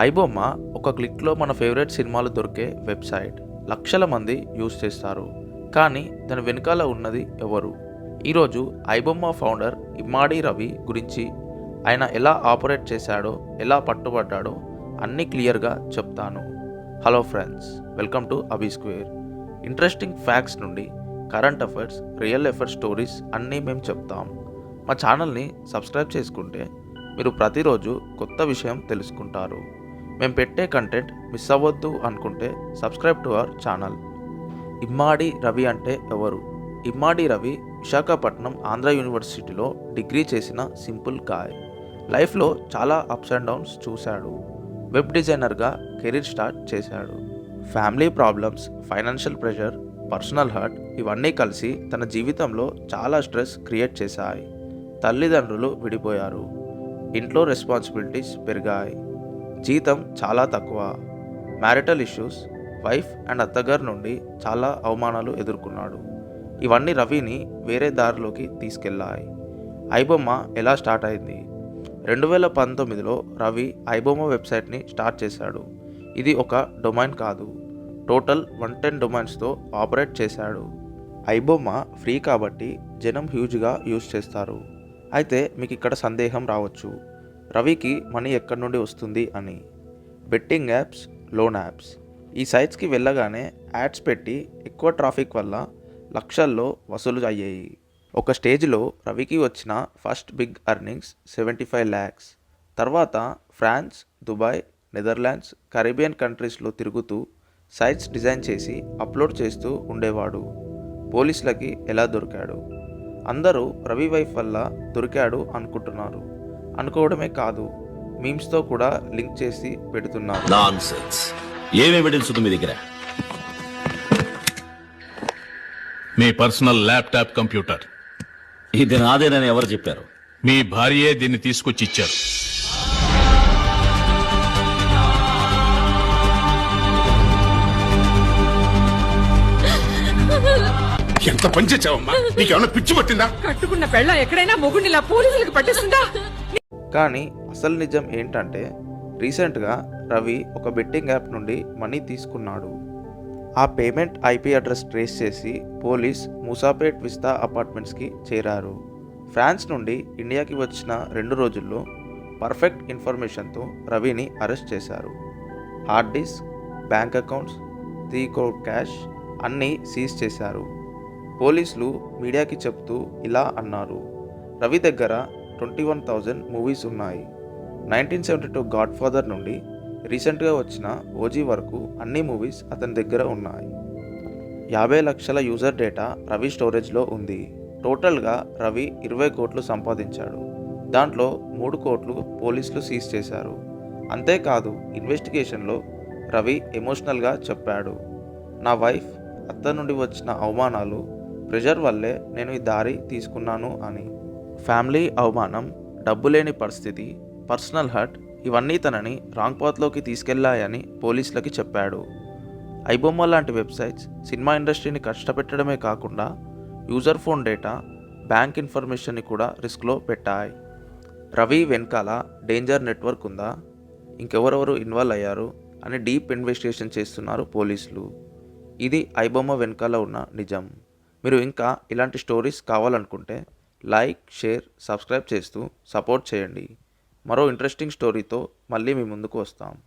ఐబొమ్మ ఒక క్లిక్లో మన ఫేవరెట్ సినిమాలు దొరికే వెబ్సైట్ లక్షల మంది యూజ్ చేస్తారు. కానీ దాని వెనకాల ఉన్నది ఎవరు? ఈరోజు ఐబొమ్మ ఫౌండర్ ఇమ్మాడి రవి గురించి ఆయన ఎలా ఆపరేట్ చేశాడో ఎలా పట్టుబడ్డాడో అన్నీ క్లియర్గా చెప్తాను. Hello friends welcome to Abhi square. Interesting facts నుండి current affairs real affair stories అన్నీ మేము చెప్తాం. మా ఛానల్ని సబ్స్క్రైబ్ చేసుకుంటే మీరు ప్రతిరోజు కొత్త విషయం తెలుసుకుంటారు. మేము పెట్టే కంటెంట్ మిస్ అవ్వద్దు అనుకుంటే subscribe to our channel Immadi Ravi అంటే ఎవరు? ఇమ్మాడి రవి విశాఖపట్నం ఆంధ్ర యూనివర్సిటీలో డిగ్రీ చేసిన సింపుల్ గాయ్ లైఫ్లో చాలా అప్స్ అండ్ డౌన్స్ చూశాడు. వెబ్ డిజైనర్గా కెరీర్ స్టార్ట్ చేశాడు. Family problems financial pressure personal hurt ఇవన్నీ కలిసి తన జీవితంలో చాలా స్ట్రెస్ క్రియేట్ చేశాయి. తల్లిదండ్రులు విడిపోయారు. ఇంట్లో రెస్పాన్సిబిలిటీస్ పెరిగాయి. జీతం చాలా తక్కువ. మ్యారిటల్ ఇష్యూస్ వైఫ్ అండ్ అత్తగారి నుండి చాలా అవమానాలు ఎదుర్కొన్నాడు. ఇవన్నీ రవిని వేరే దారిలోకి తీసుకెళ్ళాయి ఐబొమ్మ ఎలా స్టార్ట్ అయింది? రెండు వేల పంతొమ్మిదిలో రవి ఐబొమ్మ వెబ్సైట్ని స్టార్ట్ చేశాడు. ఇది ఒక డొమైన్ కాదు. టోటల్ వన్ టెన్ డొమైన్స్తో ఆపరేట్ చేశాడు. ఐబొమ్మ ఫ్రీ కాబట్టి జనం హ్యూజ్గా యూజ్ చేస్తారు. అయితే మీకు ఇక్కడ సందేహం రావచ్చు. రవికి మనీ ఎక్కడి నుండి వస్తుంది అని. Betting apps loan apps. ఈ సైట్స్కి వెళ్ళగానే యాడ్స్ పెట్టి ఎక్కువ ట్రాఫిక్ వల్ల లక్షల్లో వసూలు అయ్యాయి. ఒక స్టేజ్లో రవికి వచ్చిన first big earnings seventy five lakhs. తర్వాత ఫ్రాన్స్ దుబాయ్ నెదర్లాండ్స్ కరీబియన్ కంట్రీస్లో తిరుగుతూ సైట్స్ డిజైన్ చేసి అప్లోడ్ చేస్తూ ఉండేవాడు. పోలీసులకి ఎలా దొరికాడు? అందరూ రవి వైఫ్ వల్ల దొరికాడు అనుకుంటున్నారు. అనుకోవడమే కాదు మీమ్స్తో కూడా లింక్ చేసి పెడుతున్నారు. నాన్ సెన్స్ ఏం ఎవిడెన్స్ ఉంది మీ దగ్గర? మీ పర్సనల్ ల్యాప్టాప్ కంప్యూటర్. ఇది నాదేనని ఎవరు చెప్పారు? మీ భార్యే దీన్ని తీసుకొచ్చి ఇచ్చారు. ఎంత పని చేసావమ్మా నీకేమన్నా పిచ్చి పట్టిందా? కట్టుకున్న పెళ్ళ ఎక్కడైనా మొగుడిలా పోలీసులకు పట్టేస్తుందా? కానీ అసలు నిజం ఏంటంటే రీసెంట్గా రవి ఒక బెట్టింగ్ యాప్ నుండి మనీ తీసుకున్నాడు. ఆ పేమెంట్ ఐపీ అడ్రస్ ట్రేస్ చేసి పోలీస్ మూసాపేట్ విస్తా అపార్ట్మెంట్స్కి చేరారు. ఫ్రాన్స్ నుండి ఇండియాకి వచ్చిన రెండు రోజుల్లో పర్ఫెక్ట్ ఇన్ఫర్మేషన్తో రవిని అరెస్ట్ చేశారు. Hard disk bank accounts three crore cash అన్నీ సీజ్ చేశారు. పోలీసులు మీడియాకి చెప్తూ ఇలా అన్నారు. రవి దగ్గర ట్వంటీ వన్ థౌజండ్ మూవీస్ ఉన్నాయి. Nineteen seventy two Godfather నుండి రీసెంట్గా వచ్చిన ఓజీ వరకు అన్ని మూవీస్ అతని దగ్గర ఉన్నాయి. యాభై లక్షల యూజర్ డేటా రవి స్టోరేజ్లో ఉంది. టోటల్గా రవి ఇరవై కోట్లు సంపాదించాడు. దాంట్లో మూడు కోట్లు పోలీసులు సీజ్ చేశారు. అంతేకాదు ఇన్వెస్టిగేషన్లో రవి ఎమోషనల్గా చెప్పాడు. నా వైఫ్ అత్త నుండి వచ్చిన అవమానాలు ప్రెషర్ వల్లే నేను ఈ దారి తీసుకున్నాను అని. ఫ్యామిలీ అవమానం డబ్బు లేని పరిస్థితి పర్సనల్ హర్ట్ ఇవన్నీ తనని రాంగ్ పాత్లోకి తీసుకెళ్ళాయని పోలీసులకి చెప్పాడు. ఐబొమ్మ లాంటి వెబ్సైట్స్ సినిమా ఇండస్ట్రీని కష్టపెట్టడమే కాకుండా యూజర్ ఫోన్ డేటా బ్యాంక్ ఇన్ఫర్మేషన్ని కూడా రిస్క్లో పెట్టాయి. రవి వెనకాల డేంజర్ నెట్వర్క్ ఉందా? ఇంకెవరెవరు ఇన్వాల్వ్ అయ్యారు? అని డీప్ ఇన్వెస్టిగేషన్ చేస్తున్నారు పోలీసులు. ఇది ఐబొమ్మ వెనకాల ఉన్న నిజం. మీరు ఇంకా ఇలాంటి స్టోరీస్ కావాలనుకుంటే లైక్ షేర్ సబ్స్క్రైబ్ చేస్తూ సపోర్ట్ చేయండి. మరో ఇంట్రెస్టింగ్ స్టోరీతో మళ్ళీ మీ ముందుకు వస్తాం.